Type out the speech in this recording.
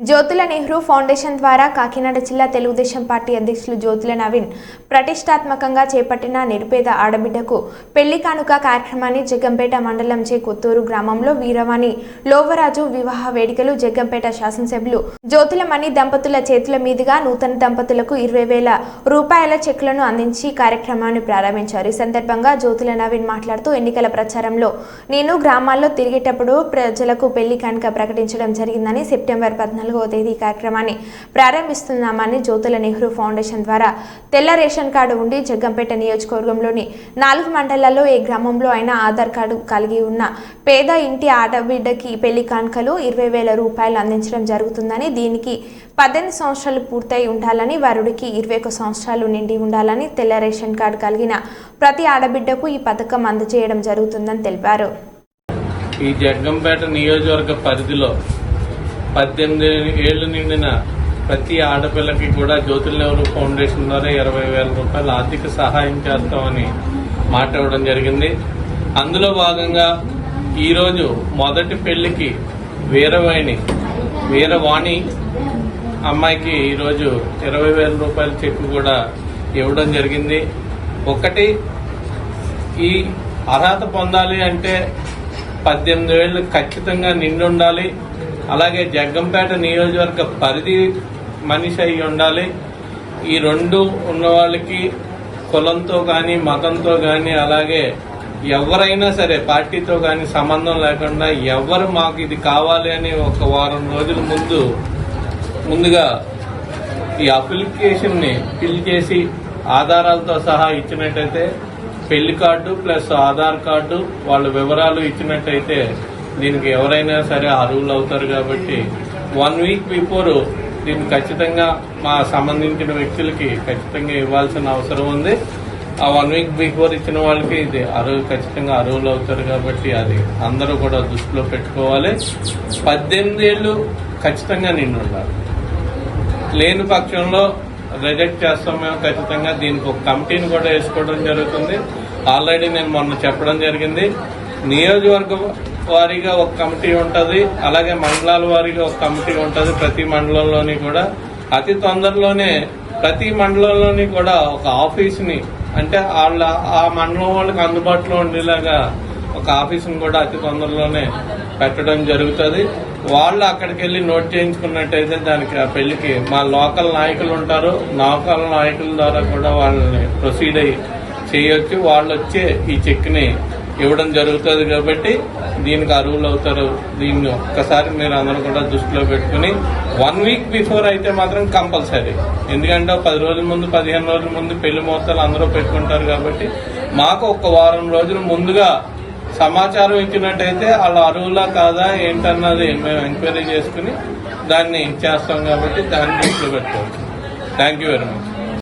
Jyothula Nehru foundation ద్వారా కాకినాడ జిల్లా Telugu Desam party అధ్యక్షులు జ్యోతుల నవీన్ ప్రతిష్టాత్మకంగా చేపట్టిన నిరుపేద ఆడబిడ్డకు పెళ్ళి కానుక కార్యక్రమాన్ని జగ్గంపేట మండలం చే కొత్తూరు గ్రామంలో వీరవాణి లోవరాజు వివాహ వేడుకలు జగ్గంపేట శాసనసభ్యులు జ్యోతులమణి దంపతుల చేతుల మీదుగా నూతన దంపతులకు ఇరవై వేల రూపాయల చెక్లను అందించి కార్యక్రమాన్ని ప్రారంభించారు. ఈ సందర్భంగా జ్యోతుల నవీన్ మాట్లాడుతూ ఎన్నికల ప్రచారంలో నేను గ్రామాల్లో తిరిగేటప్పుడు ప్రజలకు పెళ్ళి కానుక ప్రకటించడం జరిగిందని సెప్టెంబర్ పద్నాలుగు నాలుగవ తేదీ కార్యక్రమాన్ని ప్రారంభిస్తున్నామని జ్యోతుల నెహ్రూ ఫౌండేషన్ ద్వారా తెల్ల రేషన్ కార్డు ఉండి జగ్గంపేట నియోజకవర్గంలోని నాలుగు మండలాల్లో ఏ గ్రామంలో అయినా ఆధార్ కార్డు కలిగి ఉన్న పేద ఇంటి ఆడబిడ్డకి పెళ్ళి కానుకలు ఇరవై వేల రూపాయలు అందించడం జరుగుతుందని దీనికి పద్దెనిమిది సంవత్సరాలు పూర్తయి ఉండాలని వరుడికి ఇరవై ఒక సంవత్సరాలు నిండి ఉండాలని తెల్ల రేషన్ కార్డు కలిగిన ప్రతి ఆడబిడ్డకు ఈ పథకం అందజేయడం జరుగుతుందని తెలిపారు. ఈ జగ్గంపేట నియోజకవర్గ పరిధిలో పద్దెనిమిది ఏళ్ళు నిండిన ప్రతి ఆడపిల్లకి కూడా జ్యోతుల నెహ్రూ ఫౌండేషన్ ద్వారా ఇరవై వేల రూపాయలు ఆర్థిక సహాయం చేస్తామని మాట్లాడడం జరిగింది. అందులో భాగంగా ఈరోజు మొదటి పెళ్ళికి వీరవాణి వీరవాణి అమ్మాయికి ఈరోజు ఇరవై వేల రూపాయల చెక్ కూడా ఇవ్వడం జరిగింది. ఒకటి ఈ అర్హత పొందాలి అంటే పద్దెనిమిది ఏళ్ళు ఖచ్చితంగా నిండి ఉండాలి. అలాగే జగ్గంపేట నియోజకవర్గ పరిధి మనిషి అయి ఉండాలి. ఈ రెండు ఉన్న వాళ్ళకి కులంతో కానీ మతంతో కానీ అలాగే ఎవరైనా సరే పార్టీతో కానీ సంబంధం లేకుండా ఎవరు మాకు ఇది కావాలి అని ఒక వారం రోజుల ముందు ముందుగా ఈ అప్లికేషన్ని ఫిల్ చేసి ఆధారాలతో సహా ఇచ్చినట్టయితే పెళ్ళి కార్డు ప్లస్ ఆధార్ కార్డు వాళ్ళ వివరాలు ఇచ్చినట్టయితే దీనికి ఎవరైనా సరే అర్హులు అవుతారు కాబట్టి వన్ వీక్ బిఫోర్ దీన్ని ఖచ్చితంగా మా సంబంధించిన వ్యక్తులకి ఖచ్చితంగా ఇవ్వాల్సిన అవసరం ఉంది. ఆ వన్ వీక్ బిఫోర్ ఇచ్చిన వాళ్ళకి ఇది అర్హులు ఖచ్చితంగా అర్హులు అవుతారు కాబట్టి అది అందరూ కూడా దృష్టిలో పెట్టుకోవాలి. పద్దెనిమిది ఏళ్ళు ఖచ్చితంగా నిండి లేని పక్షంలో రిజెక్ట్ చేస్తాం మేము ఖచ్చితంగా. దీనికి ఒక కమిటీని కూడా వేసుకోవడం జరుగుతుంది. ఆల్రెడీ నేను మొన్న చెప్పడం జరిగింది. నియోజకవర్గం వారీగా ఒక కమిటీ ఉంటుంది. అలాగే మండలాల వారీగా ఒక కమిటీ ఉంటుంది ప్రతి మండలంలోని కూడా. అతి తొందరలోనే ప్రతి మండలంలోని కూడా ఒక ఆఫీస్ని అంటే వాళ్ళ ఆ మండలం వాళ్ళకి అందుబాటులో ఉండేలాగా ఒక ఆఫీసును కూడా అతి తొందరలోనే పెట్టడం జరుగుతుంది. వాళ్ళు అక్కడికి వెళ్ళి నోట్ చేయించుకున్నట్టయితే దానికి ఆ పెళ్ళికి మా లోకల్ నాయకులు ఉంటారు. లోకల్ నాయకుల ద్వారా కూడా వాళ్ళని ప్రొసీడ్ అయ్యి చేయొచ్చు. వాళ్ళు వచ్చే ఈ చెక్ని ఇవ్వడం జరుగుతుంది కాబట్టి దీనికి అరువులు అవుతారు. దీన్ని ఒక్కసారి మీరు అందరూ కూడా దృష్టిలో పెట్టుకుని వన్ వీక్ బిఫోర్ అయితే మాత్రం కంపల్సరీ. ఎందుకంటే పది రోజుల ముందు పదిహేను రోజుల ముందు పెళ్ళి ముహూర్తాలు అందరూ పెట్టుకుంటారు కాబట్టి మాకు ఒక వారం రోజులు ముందుగా సమాచారం ఇచ్చినట్టయితే వాళ్ళ అరువులా కాదా ఏంటన్నది మేము ఎంక్వైరీ చేసుకుని దాన్ని చేస్తాం కాబట్టి దాన్ని దృష్టిలో పెట్టుకోవచ్చు. Thank you very much